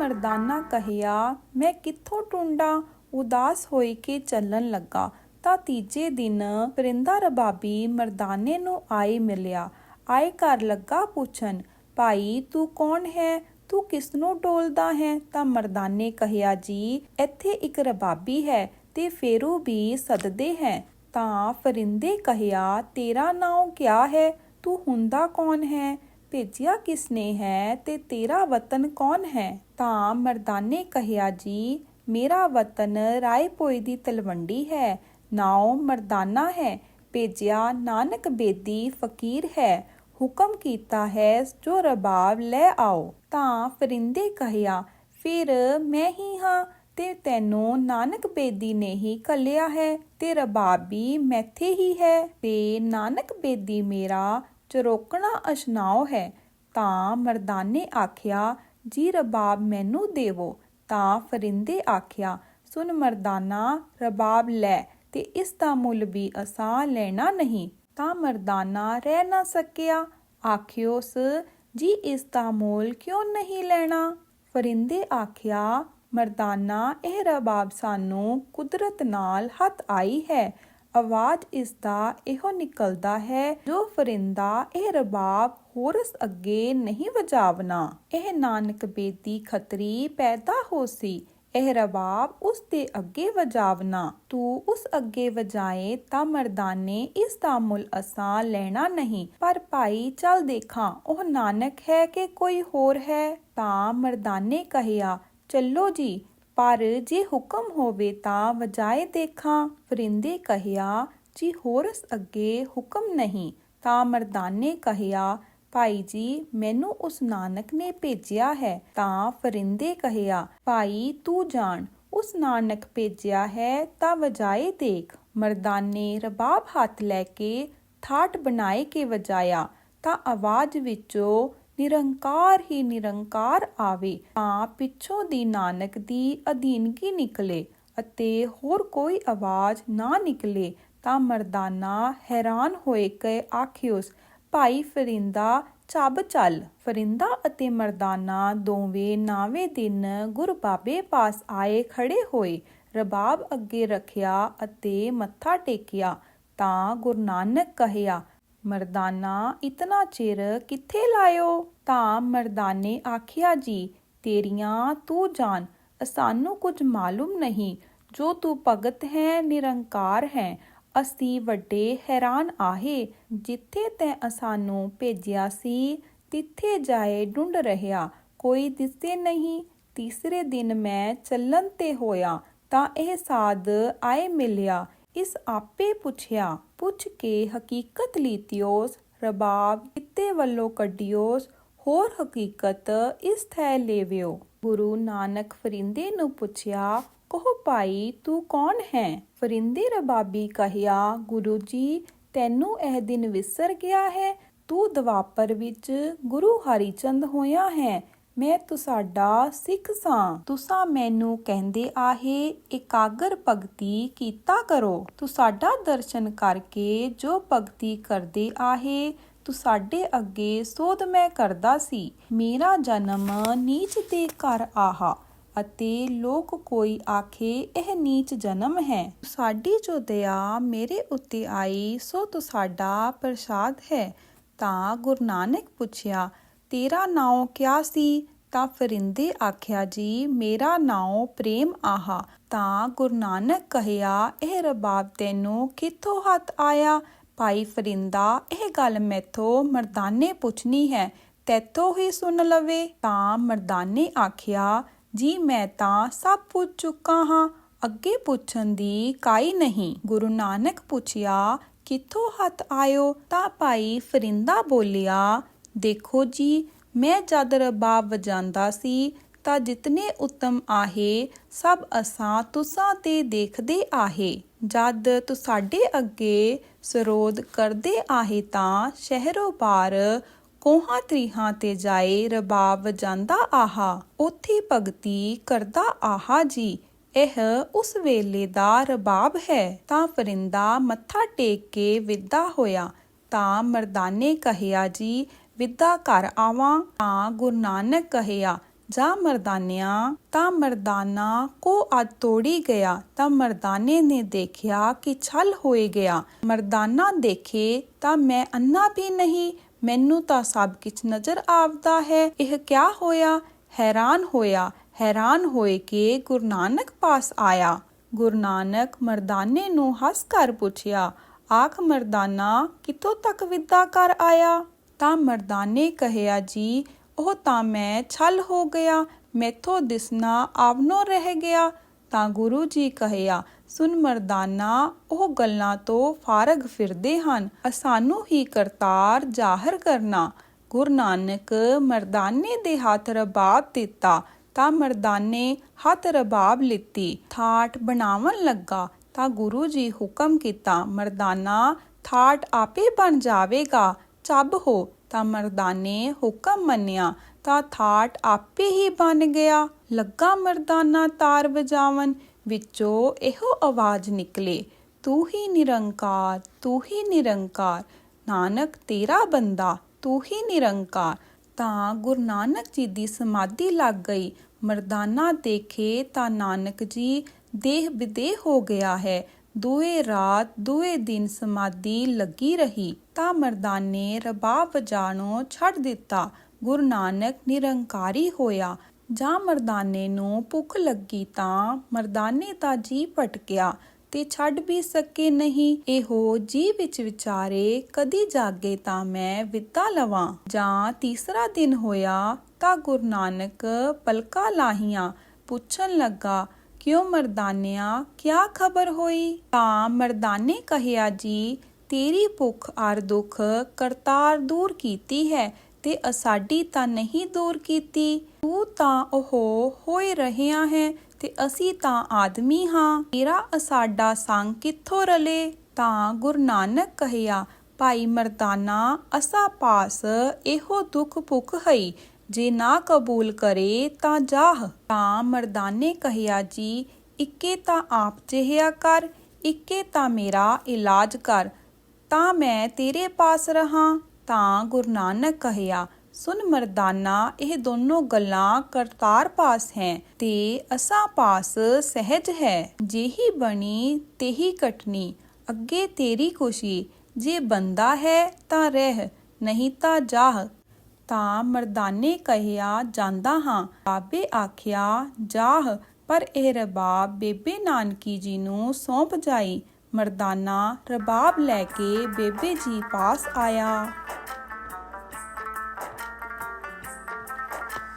ਮਰਦਾਨਾ ਕਹਿਆ, ਮੈਂ ਕਿੱਥੋਂ ਟੁੰਡਾ? ਉਦਾਸ ਹੋਈ ਕੇ ਚੱਲਣ ਲੱਗਾ। ਤਾਂ ਤੀਜੇ ਦਿਨ ਪਰਿੰਦਾ ਰਬਾਬੀ ਮਰਦਾਨੇ ਨੂੰ ਆਏ ਮਿਲਿਆ। ਆਏ ਘਰ ਲੱਗਾ ਪੁੱਛਣ, ਭਾਈ, ਤੂੰ ਕੌਣ ਹੈ? ਤੂੰ ਕਿਸ ਨੂੰ ਡੋਲਦਾ ਹੈ? ਤਾਂ ਮਰਦਾਨੇ ਕਹਿਆ, ਜੀ, ਇੱਥੇ ਇੱਕ ਰਬਾਬੀ ਹੈ ਤੇ ਫੇਰੂ ਵੀ ਸਦਦੇ ਹੈ। ਤਾਂ ਫਰਿੰਦੇ ਕਹਿਆ, ਤੇਰਾ ਨਾਮ ਕਿਆ ਹੈ? ਤੂੰ ਹੁੰਦਾ ਕੌਣ ਹੈ? ਭੇਜਿਆ ਕਿਸਨੇ ਹੈ ਤੇ ਤੇਰਾ ਵਤਨ ਕੌਣ ਹੈ? ਤਾਂ ਮਰਦਾਨੇ ਕਹਿਆ ਜੀ, ਮੇਰਾ ਵਤਨ ਰਾਏਪੋਈ ਦੀ ਤਲਵੰਡੀ ਹੈ। ਨਾਉ ਮਰਦਾਨਾ ਹੈ, ਭੇਜਿਆ ਨਾਨਕ ਬੇਦੀ ਫਕੀਰ ਹੈ। ਹੁਕਮ ਕੀਤਾ ਹੈ, ਜੋ ਰਬਾਬ ਲੈ ਆਓ। ਤਾਂ ਫਰਿੰਦੇ ਕਹਿਆ, ਫਿਰ ਮੈਂ ਹੀ ਹਾਂ ਤੇ ਤੈਨੂੰ ਨਾਨਕ ਬੇਦੀ ਨੇ ਹੀ ਕੱਲਿਆ ਹੈ ਤੇ ਰਬਾਬੀ ਮੈਥੇ ਹੀ ਹੈ। ਤੇ ਨਾਨਕ ਬੇਦੀ ਮੇਰਾ ਚਰੋਕਣਾ ਅਸ਼ਨਾਓ ਹੈ, ਤਾਂ ਮਰਦਾਨੇ ਆਖਿਆ, ਜੀ ਰਬਾਬ ਮੈਨੂੰ ਦੇਵੋ। ਤਾਂ ਫਰਿੰਦੇ ਆਖਿਆ ਸੁਨ ਮਰਦਾਨਾ, ਰਬਾਬ ਲੈ, ਤੇ ਇਸ ਦਾ ਮੁੱਲ ਵੀ ਅਸਾਂ ਲੈਣਾ ਨਹੀਂ। ਤਾਂ ਮਰਦਾਨਾ ਰਹਿ ਨਾ ਸਕਿਆ ਆਖਿਓਸ ਜੀ ਇਸ ਦਾ ਮੁੱਲ ਕਿਉਂ ਨਹੀਂ ਲੈਣਾ? ਫਰਿੰਦੇ ਆਖਿਆ, ਮਰਦਾਨਾ, ਇਹ ਰਬਾਬ ਸਾਨੂੰ ਕੁਦਰਤ ਨਾਲ ਹੱਥ ਆਈ ਹੈ ਆਵਾਜ਼ ਇਸ ਦਾ ਇਹੋ ਨਿਕਲਦਾ ਹੈ, ਜੋ ਫਰਿੰਦਾ ਇਹ ਰਬਾਬ ਹੋਰਸ ਅੱਗੇ ਨਹੀਂ ਵਜਾਵਨਾ ਇਹ ਨਾਨਕ ਬੇਦੀ ਖੱਤਰੀ ਪੈਦਾ ਹੋਸੀ। ਇਹ ਰਬਾਬ ਉਸ ਦੇ ਅੱਗੇ ਵਜਾਵਨਾ ਤੂੰ ਉਸ ਅੱਗੇ ਵਜਾਏ ਤਾਂ ਮਰਦਾਨੇ ਇਸ ਦਾ ਮੁੱਲ ਅਸਾਂ ਲੈਣਾ ਨਹੀਂ। ਪਰ ਭਾਈ, ਚੱਲ ਦੇਖਾਂ, ਉਹ ਨਾਨਕ ਹੈ ਕਿ ਕੋਈ ਹੋਰ ਹੈ? ਤਾਂ ਮਰਦਾਨੇ ਕਹਿਆ, ਚੱਲੋ ਜੀ ਪਰ ਜੇ ਹੁਕਮ ਹੋਵੇ ਤਾਂ ਵਜਾਏ ਦੇਖਾਂ ਫਰਿੰਦੇ ਕਹਿਆ, ਜੀ ਹੋਰਸ ਅੱਗੇ ਹੁਕਮ ਨਹੀਂ, ਤਾਂ ਮਰਦਾਨੇ ਕਹਿਆ, ਭਾਈ ਜੀ, ਮੈਨੂੰ ਉਸ ਨਾਨਕ ਨੇ ਭੇਜਿਆ ਹੈ, ਤਾਂ ਫਰਿੰਦੇ ਕਹਿਆ, ਭਾਈ, ਤੂੰ ਜਾਣ, ਉਸ ਨਾਨਕ ਭੇਜਿਆ ਹੈ, ਤਾਂ ਵਜਾਏ ਦੇਖ, ਮਰਦਾਨੇ ਰਬਾਬ ਹੱਥ ਲੈ ਕੇ ਥਾਟ ਬਣਾਏ ਕੇ ਵਜਾਇਆ, ਤਾਂ ਆਵਾਜ਼ ਵਿੱਚੋਂ ਨਿਰੰਕਾਰ ਹੀ ਨਿਰੰਕਾਰ ਆਵੇ, ਤਾਂ ਪਿੱਛੋਂ ਦੀ ਨਾਨਕ ਦੀ ਅਧੀਨਗੀ ਨਿਕਲੇ ਅਤੇ ਹੋਰ ਕੋਈ ਆਵਾਜ਼ ਨਾ ਨਿਕਲੇ, ਤਾਂ ਮਰਦਾਨਾ ਹੈਰਾਨ ਹੋਏ ਕੇ ਆਖਿਓਸ, ਭਾਈ ਫਰਿੰਦਾ, ਚੱਬ ਚੱਲ। ਫਰਿੰਦਾ ਅਤੇ ਮਰਦਾਨਾ ਦੋਵੇਂ ਨਾਵੇਂ ਦਿਨ ਗੁਰ ਬਾਬੇ ਪਾਸ ਆਏ ਖੜੇ ਹੋਏ, ਰਬਾਬ ਅੱਗੇ ਰੱਖਿਆ ਅਤੇ ਮੱਥਾ ਟੇਕਿਆ, ਤਾਂ ਗੁਰੂ ਨਾਨਕ ਕਹਿਆ ਮਰਦਾਨਾ, ਇਤਨਾ ਚਿਰ ਕਿੱਥੇ ਲਾਇਓ? ਤਾਂ ਮਰਦਾਨੇ ਆਖਿਆ, ਜੀ, ਤੇਰੀਆਂ ਤੂੰ ਜਾਣ ਸਾਨੂੰ ਕੁਝ ਮਾਲੂਮ ਨਹੀਂ। ਜੋ ਤੂੰ ਭਗਤ ਹੈ, ਨਿਰੰਕਾਰ ਹੈ, ਅਸੀਂ ਵੱਡੇ ਹੈਰਾਨ ਆਹੇ। ਜਿੱਥੇ ਤੈ ਅਸਾਨੂੰ ਭੇਜਿਆ ਸੀ, ਤਿੱਥੇ ਜਾਏ ਢੂੰਡ ਰਹਿਆ। ਕੋਈ ਦਿਸੇ ਨਹੀਂ, ਤੀਸਰੇ ਦਿਨ ਮੈਂ ਚੱਲਣ ਤੇ ਹੋਇਆ, ਤਾਂ ਇਹ ਸਾਧ ਆਏ ਮਿਲਿਆ। ਇਸ ਆਪੇ ਪੁੱਛਿਆ, ਪੁੱਛ ਕੇ ਹਕੀਕਤ ਲੀਤਿਓਸ, ਰਬਾਬ ਕਿਤੇ ਵੱਲੋਂ ਕੱਢਿਓਸ, ਹੋਰ ਹਕੀਕਤ ਇਸ ਥੈ ਲੇਵਿਓ। ਗੁਰੂ ਨਾਨਕ ਫਰਿੰਦੇ ਨੂੰ ਪੁੱਛਿਆ, ਕਹੋ ਭਾਈ, ਤੂੰ ਕੌਣ ਹੈ? ਫਰਿੰਦੇ ਰਬਾਬੀ ਕਹਿਆ, ਗੁਰੂ ਜੀ, ਤੈਨੂੰ ਇਹ ਦਿਨ ਵਿਸਰ ਗਿਆ ਹੈ। ਤੂੰ ਦਵਾਪਰ ਵਿੱਚ ਗੁਰੂ ਹਰੀਚੰਦ ਹੋਇਆ ਹੈ। ਮੈਂ ਤੁਹਾਡਾ ਸਿੱਖ ਸਾਂ। ਤੁਸਾਂ ਮੈਨੂੰ ਕਹਿੰਦੇ ਆਹੇ, ਇਕਾਗਰ ਭਗਤੀ ਕੀਤਾ ਕਰੋ। ਤੁਹਾਡਾ ਦਰਸ਼ਨ ਕਰਕੇ ਜੋ ਭਗਤੀ ਕਰਦੇ ਆਹੇ ਤੂੰ ਸਾਡੇ ਅੱਗੇ ਸੋਧ ਮੈਂ ਕਰਦਾ ਸੀ। ਮੇਰਾ ਜਨਮ ਨੀਚ ਦੇ ਘਰ ਆਹਾ, ਅਤੇ ਲੋਕ ਕੋਈ ਆਖੇ, ਇਹ ਨੀਚ ਜਨਮ ਹੈ। ਸਾਡੀ ਜੋ ਦਇਆ ਮੇਰੇ ਉੱਤੇ ਆਈ, ਸੋ ਤੁਹਾਡਾ ਪ੍ਰਸਾਦ ਹੈ। ਤਾਂ ਗੁਰੂ ਨਾਨਕ ਪੁੱਛਿਆ ਤੇਰਾ ਨਾਉ ਕਿਆ ਸੀ? ਤਾਂ ਫਰਿੰਦੇ ਆਖਿਆ, ਜੀ, ਮੇਰਾ ਨਾਉ ਪ੍ਰੇਮ ਆਹਾ। ਤਾਂ ਗੁਰੂ ਨਾਨਕ ਕਹਿਆ, ਇਹ ਰਬਾਬ ਤੈਨੂੰ ਕਿੱਥੋਂ ਹੱਥ ਆਇਆ? ਭਾਈ ਫਰਿੰਦਾ, ਇਹ ਗੱਲ ਮੈਥੋਂ ਮਰਦਾਨੇ ਪੁੱਛਣੀ ਹੈ, ਤੈਥੋਂ ਹੀ ਸੁਣ ਲਵੇ। ਤਾਂ ਮਰਦਾਨੇ ਆਖਿਆ, ਜੀ, ਮੈਂ ਤਾਂ ਸਭ ਪੁੱਛ ਚੁੱਕਾ ਹਾਂ, ਅੱਗੇ ਪੁੱਛਣ ਦੀ ਕਾਈ ਨਹੀਂ। ਗੁਰੂ ਨਾਨਕ ਪੁੱਛਿਆ, ਕਿੱਥੋਂ ਹੱਥ ਆਇਓ? ਤਾਂ ਭਾਈ ਫਰਿੰਦਾ ਬੋਲਿਆ ਦੇਖੋ ਜੀ, ਮੈਂ ਜਦ ਰਬਾਬ ਵਜਾਂਦਾ ਸੀ, ਤਾਂ ਜਿਤਨੇ ਉਤਮ ਆਹੇ, ਸਭ ਅਸਾਂ ਤੁਸਾਂ ਤੇ ਦੇਖਦੇ ਆਹੇ। ਜਦ ਤੂੰ ਸਾਡੇ ਅੱਗੇ ਸਰੋਧ ਕਰਦੇ ਆਹੇ ਤਾਂ ਸ਼ਹਿਰੋਂ ਬਾਹਰ ਕੋਹਾਂ ਤਰੀਹਾਂ ਤੇ ਜਾਏ ਰਬਾਬ ਵਜਾਂਦਾ ਆਹਾ। ਉਥੇ ਭਗਤੀ ਕਰਦਾ ਆਹਾ ਜੀ, ਇਹ ਉਸ ਵੇਲੇ ਦਾ ਰਬਾਬ ਹੈ। ਤਾਂ ਫਰਿੰਦਾ ਮੱਥਾ ਟੇਕ ਕੇ ਵਿਦਾ ਹੋਇਆ, ਤਾਂ ਮਰਦਾਨੇ ਕਹਿਆ ਜੀ ਵਿਦਾ ਘਰ ਆਵਾਂ ਤਾਂ ਗੁਰੂ ਨਾਨਕ ਕਹਿਆ, ਜਾ ਮਰਦਾਨਿਆ, ਤਾਂ ਮਰਦਾਨਾ ਕੋ ਅੱਜ ਤੋੜੀ ਗਿਆ, ਤਾਂ ਮਰਦਾਨੇ ਨੇ ਦੇਖਿਆ ਕਿ ਛਲ ਹੋਏ ਗਿਆ। ਮਰਦਾਨਾ ਦੇਖੇ ਤਾਂ ਮੈਂ ਅੰਨਾ ਵੀ ਨਹੀਂ, ਮੈਨੂੰ ਤਾਂ ਸਭ ਕੁਝ ਨਜ਼ਰ ਆਵਦਾ ਹੈ। ਇਹ ਕਿਆ ਹੋਇਆ? ਹੈਰਾਨ ਹੋਇਆ, ਹੈਰਾਨ ਹੋਏ ਕਿ ਗੁਰੂ ਨਾਨਕ ਪਾਸ ਆਇਆ। ਗੁਰੂ ਨਾਨਕ ਮਰਦਾਨੇ ਨੂੰ ਹੱਸ ਕਰ ਪੁੱਛਿਆ, ਆਖ ਮਰਦਾਨਾ ਕਿਤੋਂ ਤੱਕ ਵਿਦਾ ਕਰ ਆਇਆ? ਤਾਂ ਮਰਦਾਨੇ ਕਹਿਆ, ਜੀ, ਉਹ ਤਾਂ ਮੈਂ ਛਲ ਹੋ ਗਿਆ, ਮੈਥੋਂ ਦਿਸਣਾ ਆਵਨੋ ਰਹਿ ਗਿਆ। ਤਾਂ ਗੁਰੂ ਜੀ ਕਹਿਆ ਸੁਨ ਮਰਦਾਨਾ, ਉਹ ਗੱਲਾਂ ਤੋਂ ਫਾਰਗ ਫਿਰਦੇ ਹਨ, ਅਸਾਨੂੰ ਹੀ ਕਰਤਾਰ ਜ਼ਾਹਰ ਕਰਨਾ। ਗੁਰੂ ਨਾਨਕ ਮਰਦਾਨੇ ਦੇ ਹੱਥ ਰਬਾਬ ਦਿੱਤਾ, ਤਾਂ ਮਰਦਾਨੇ ਹੱਥ ਰਬਾਬ ਲਿੱਤੀ, ਥਾਟ ਬਣਾਵਣ ਲੱਗਾ। ਤਾਂ ਗੁਰੂ ਜੀ ਹੁਕਮ ਕੀਤਾ, ਮਰਦਾਨਾ, ਥਾਟ ਆਪੇ ਬਣ ਜਾਵੇਗਾ। ਸਭ ਹੋ, ਤਾਂ ਮਰਦਾਨੇ ਹੁਕਮ ਮੰਨਿਆ, ਤਾਂ ਥਾਟ ਆਪੇ ਹੀ ਬਣ ਗਿਆ। ਲੱਗਾ ਮਰਦਾਨਾ ਤਾਰ ਵਜਾਵਨ, ਵਿੱਚੋਂ ਇਹੋ ਆਵਾਜ਼ ਨਿਕਲੇ, ਤੂੰ ਹੀ ਨਿਰੰਕਾਰ, ਤੂੰ ਹੀ ਨਿਰੰਕਾਰ, ਨਾਨਕ ਤੇਰਾ ਬੰਦਾ, ਤੂੰ ਹੀ ਨਿਰੰਕਾਰ। ਤਾਂ ਗੁਰੂ ਨਾਨਕ ਜੀ ਦੀ ਸਮਾਧੀ ਲੱਗ ਗਈ। ਮਰਦਾਨਾ ਦੇਖੇ ਤਾਂ ਨਾਨਕ ਜੀ ਦੇਹ ਵਿਦੇਹ ਹੋ ਗਿਆ ਹੈ। ਦੂਏ ਰਾਤ ਦੂਏ ਦਿਨ ਸਮਾਧੀ ਲੱਗੀ ਰਹੀ, ਤਾਂ ਮਰਦਾਨੇ ਰਬਾਬ ਵਜਾਣੋਂ ਛੱਡ ਦਿੱਤਾ। ਗੁਰੂ ਨਾਨਕ ਨਿਰੰਕਾਰੀ ਹੋਇਆ। ਜਾਂ ਮਰਦਾਨੇ ਨੂੰ ਭੁੱਖ ਲੱਗੀ ਤਾਂ ਮਰਦਾਨੇ ਦਾ ਜੀ ਭਟਕਿਆ ਤੇ ਛੱਡ ਵੀ ਸਕੇ ਨਹੀਂ। ਇਹੋ ਜੀ ਵਿੱਚ ਵਿਚਾਰੇ ਕਦੀ ਜਾਗੇ ਤਾਂ ਮੈਂ ਵਿਦਾ ਲਵਾਂ। ਜਾਂ ਤੀਸਰਾ ਦਿਨ ਹੋਇਆ ਤਾਂ ਗੁਰੂ ਨਾਨਕ ਪਲਕਾ ਲਾਹੀਆਂ, ਪੁੱਛਣ ਲੱਗਾ ਕਿਉਂ ਮਰਦਾਨਿਆ? ਕਿਆ ਖਬਰ ਹੋਈ? ਤਾਂ ਮਰਦਾਨੇ ਕਹਿਆ, ਜੀ, ਤੇਰੀ ਭੁੱਖ ਅਰ ਦੁੱਖ ਕਰਤਾਰ ਦੂਰ ਕੀਤੀ ਹੈ ਤੇ ਅਸਾਡੀ ਤਾਂ ਨਹੀਂ ਦੂਰ ਕੀਤੀ। ਤੂੰ ਤਾਂ ਉਹ ਹੋਏ ਰਹਿਆ ਹੈ ਤੇ ਅਸੀਂ ਤਾਂ ਆਦਮੀ ਹਾਂ। ਤੇਰਾ ਅਸਾਡਾ ਸੰਗ ਕਿੱਥੋਂ ਰਲੇ? ਤਾਂ ਗੁਰੂ ਨਾਨਕ ਕਹਿਆ, ਭਾਈ ਮਰਦਾਨਾ, ਅਸਾ ਪਾਸ ਇਹੋ ਦੁੱਖ ਭੁੱਖ ਹਈ ਜੇ ਨਾ ਕਬੂਲ ਕਰੇ ਤਾਂ ਜਾਹ। ਤਾਂ ਮਰਦਾਨੇ ਕਹਿਆ, ਜੀ, ਇੱਕੇ ਤਾਂ ਆਪ ਜਿਹਿਆ ਕਰ, ਇੱਕੇ ਤਾਂ ਮੇਰਾ ਇਲਾਜ ਕਰ। ਤਾਂ ਮੈਂ ਤੇਰੇ ਪਾਸ ਰਹਾ। ਤਾਂ ਗੁਰੂ ਨਾਨਕ ਕਹਿਆ ਸੁਨ ਮਰਦਾਨਾ, ਇਹ ਦੋਨੋਂ ਗੱਲਾਂ ਕਰਤਾਰ ਪਾਸ ਹੈ, ਤੇ ਅਸਾ ਪਾਸ ਸਹਿਜ ਹੈ। ਜਿਹੀ ਬਣੀ, ਤੇਹੀ ਕਟਨੀ, ਅੱਗੇ ਤੇਰੀ ਖੁਸ਼ੀ। ਜੇ ਬੰਦਾ ਹੈ ਤਾਂ ਰਹਿ, ਨਹੀਂ ਤਾਂ ਜਾਹ। ਤਾਂ ਮਰਦਾਨੇ ਕਹਿਆ ਜਾਂਦਾ ਹਾਂ। ਬਾਬੇ ਆਖਿਆ, ਜਾਹ, ਪਰ ਇਹ ਰਬਾਬ ਬੇਬੇ ਨਾਨਕੀ ਜੀ ਨੂੰ ਸੌਂਪ ਜਾਈ। ਮਰਦਾਨਾ ਰਬਾਬ ਲੈ ਕੇ ਬੇਬੇ ਜੀ ਪਾਸ ਆਇਆ।